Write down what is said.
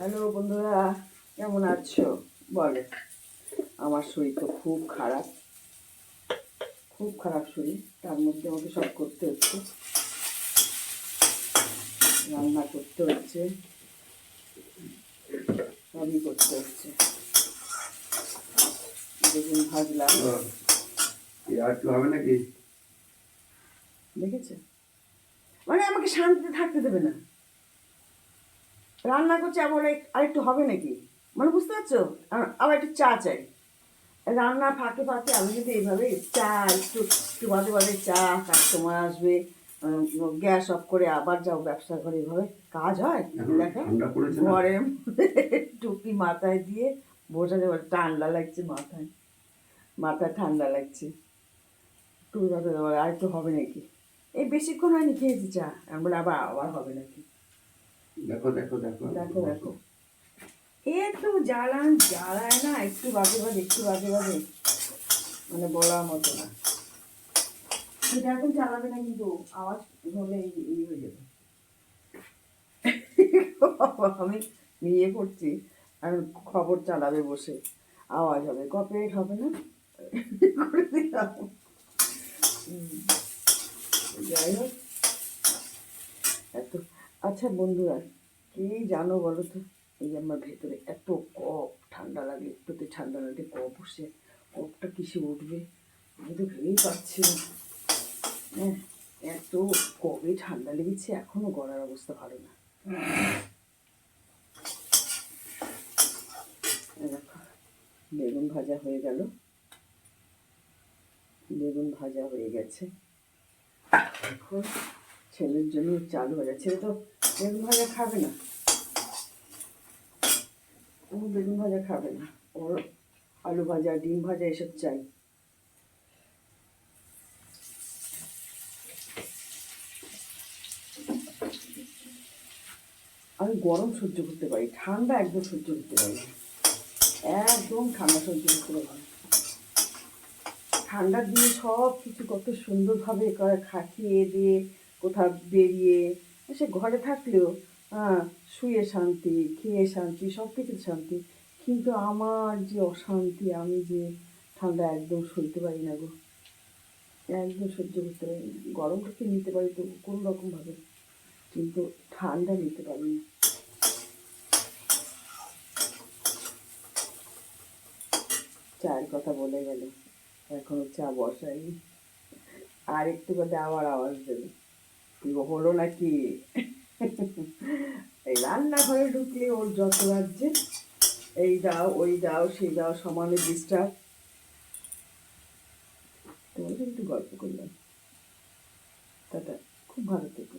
Hello বন্ধুরা কেমন আছো? বলে আমার শরীর তো খুব খারাপ। খুব খারাপ শরীর তার মধ্যে আমাকে সব করতে হচ্ছে। রান্না করতে হচ্ছে। সবই করতে হচ্ছে। বেগুন ভাজলাম। হবে নাকি? দেখেছে? মানে আমাকে শান্তিতে থাকতে দেবে না। রান্না করছে আবার এক- আরেকটু হবে নাকি? মানে বুঝতে পারছ? আবার একটু চা চাই। রান্না ফাঁকে ফাঁকে আমি যদি এইভাবে চা একটু একটু বাদে বাদে চা কাস্টমার আসবে গ্যাস অফ করে আবার যাও ব্যবসা করে এভাবে কাজ হয়? দেখা মধ্যে টুপি মাথায় দিয়ে যাবে ঠান্ডা লাগছে মাথায়। মাথায় ঠান্ডা লাগছে। টুপি মাথায় আর একটু হবে নাকি? এই বেশিক্ষণ হয়নি খেয়েছি চা। আমি বলে আবার আবার হবে নাকি? দেখো দেখো দেখো। দেখো দেখো। একটু জ্বালান, জ্বালায় না, একটু বাজে বাজে, একটু বাজে বাজে। মানে বলার মতো না। এখন চালাবে না কিন্তু, আওয়াজ হলে ই হয়ে যাবে। আমি নিয়ে পড়ছি আর খবর চালাবে বসে। আওয়াজ হবে কপিরাইট হবে না? করে দিলাম। যাই হোক। আচ্ছা বন্ধুরা, কে জানো বলো তো এই আমার ভেতরে এত কপ, ঠান্ডা লাগে, একটুতে ঠান্ডা লাগে কপ বসে, কপটা কিসে উঠবে? আমি তো ভেবেই পাচ্ছি না হ্যাঁ এত কবে ঠান্ডা লেগেছে, এখনও গলার অবস্থা ভালো না। বেগুন ভাজা হয়ে গেল। বেগুন ভাজা হয়ে গেছে। এখন ছেলের জন্য চালু যাচ্ছে ছেলে তো বেগুন ভাজা খাবে না ও বেগুন ভাজা খাবে না ওর আলু ভাজা, ডিম ভাজা এসব চাই আমি গরম সহ্য করতে পারি, ঠান্ডা একদম সহ্য করতে পারি। একদম ঠান্ডা সহ্য করতে পারি। ঠান্ডার দিনে সব কিছু কত সুন্দরভাবে খাটিয়ে দিয়ে কোথাও বেরিয়ে সে ঘরে থাকলেও হ্যাঁ শুয়ে শান্তি, খেয়ে শান্তি সব কিছু শান্তি। কিন্তু আমার যে অশান্তি, আমি যে ঠান্ডা একদম সইতে পারি না গো। একদম সহ্য করতে পারি না। গরমটাকে নিতে পারি তো কোনো রকমভাবে কিন্তু ঠান্ডা নিতে পারি না। চায়ের কথা বলে গেল। এখনও চা বসাইনি। আর একটু বাদে আবার আওয়াজ দেবে। কি হলো নাকি? এই রান্নাঘরে ঢুকলে ওর যত রাজ্যে, এই দাও, ওই দাও, সেই দাও, সমানে ডিস্টার্ব তোমাদের একটু গল্প করলাম। তাটা খুব ভালো থেকো।